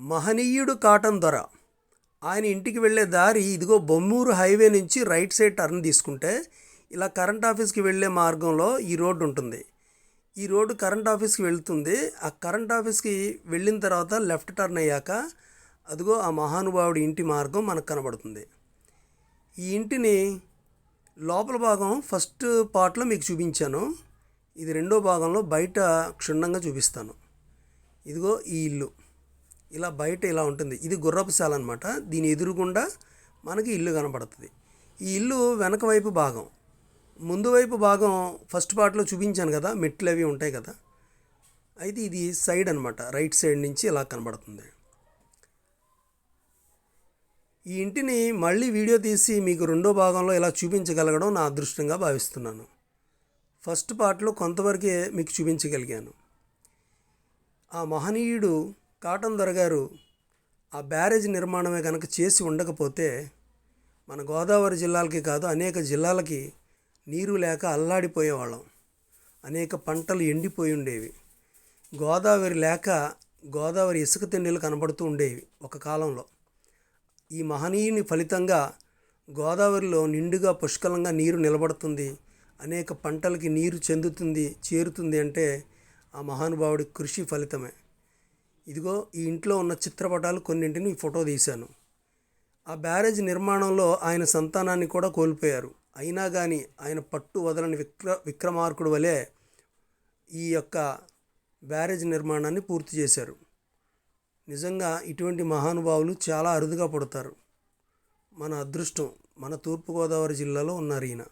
మహనీయుడు కాటన్ దొర. ఆయన ఇంటికి వెళ్ళే దారి ఇదిగో బొమ్మూరు హైవే నుంచి రైట్ సైడ్ టర్న్ తీసుకుంటే ఇలా కరెంట్ ఆఫీస్కి వెళ్ళే మార్గంలో ఈ రోడ్డు ఉంటుంది. ఈ రోడ్డు కరెంట్ ఆఫీస్కి వెళ్తుంది. ఆ కరెంట్ ఆఫీస్కి వెళ్ళిన తర్వాత లెఫ్ట్ టర్న్ అయ్యాక అదిగో ఆ మహానుభావుడి ఇంటి మార్గం మనకు కనబడుతుంది. ఈ ఇంటిని లోపల భాగం ఫస్ట్ పార్ట్లో మీకు చూపించాను. ఇది రెండో భాగంలో బయట క్షుణ్ణంగా చూపిస్తాను. ఇదిగో ఈ ఇల్లు. ఇలా బయట ఇలా ఉంటుంది. ఇది గుర్రపుశాల అనమాట దీని ఎదురుగుండా మనకి ఇల్లు కనపడుతుంది. ఈ ఇల్లు వెనక వైపు భాగం. ముందు వైపు భాగం ఫస్ట్ పార్ట్లో చూపించాను కదా మెట్లు అవి ఉంటాయి కదా. అయితే ఇది సైడ్ అనమాట రైట్ సైడ్ నుంచి ఇలా కనబడుతుంది. ఈ ఇంటిని మళ్ళీ వీడియో తీసి మీకు రెండో భాగంలో ఇలా చూపించగలగడం నా అదృష్టంగా భావిస్తున్నాను. ఫస్ట్ పార్ట్లో కొంతవరకే మీకు చూపించగలిగాను. ఆ మహనీయుడు కాటన్ దొర గారు ఆ బ్యారేజ్ నిర్మాణమే కనుక చేసి ఉండకపోతే మన గోదావరి జిల్లాలకి కాదు అనేక జిల్లాలకి నీరు లేక అల్లాడిపోయేవాళ్ళం. అనేక పంటలు ఎండిపోయి ఉండేవి. గోదావరి లేక గోదావరి ఇసుక తిండిలు కనబడుతూ ఉండేవి ఒక కాలంలో. ఈ మహనీయుని ఫలితంగా గోదావరిలో నిండుగా పుష్కలంగా నీరు నిలబడుతుంది. అనేక పంటలకి నీరు చెందుతుంది చేరుతుంది అంటే ఆ మహానుభావుడి కృషి ఫలితమే. ఇదిగో ఈ ఇంట్లో ఉన్న చిత్రపటాలు కొన్నింటిని ఫోటో తీశాను. ఆ బ్యారేజ్ నిర్మాణంలో ఆయన సంతానాన్ని కూడా కోల్పోయారు. అయినా కానీ ఆయన పట్టు వదలని విక్ర విక్రమార్కుడు వలె ఈ యొక్క బ్యారేజ్ నిర్మాణాన్ని పూర్తి చేశారు. నిజంగా ఇటువంటి మహానుభావులు చాలా అరుదుగా పడతారు. మన అదృష్టం మన తూర్పుగోదావరి జిల్లాలో ఉన్నారు ఈయన.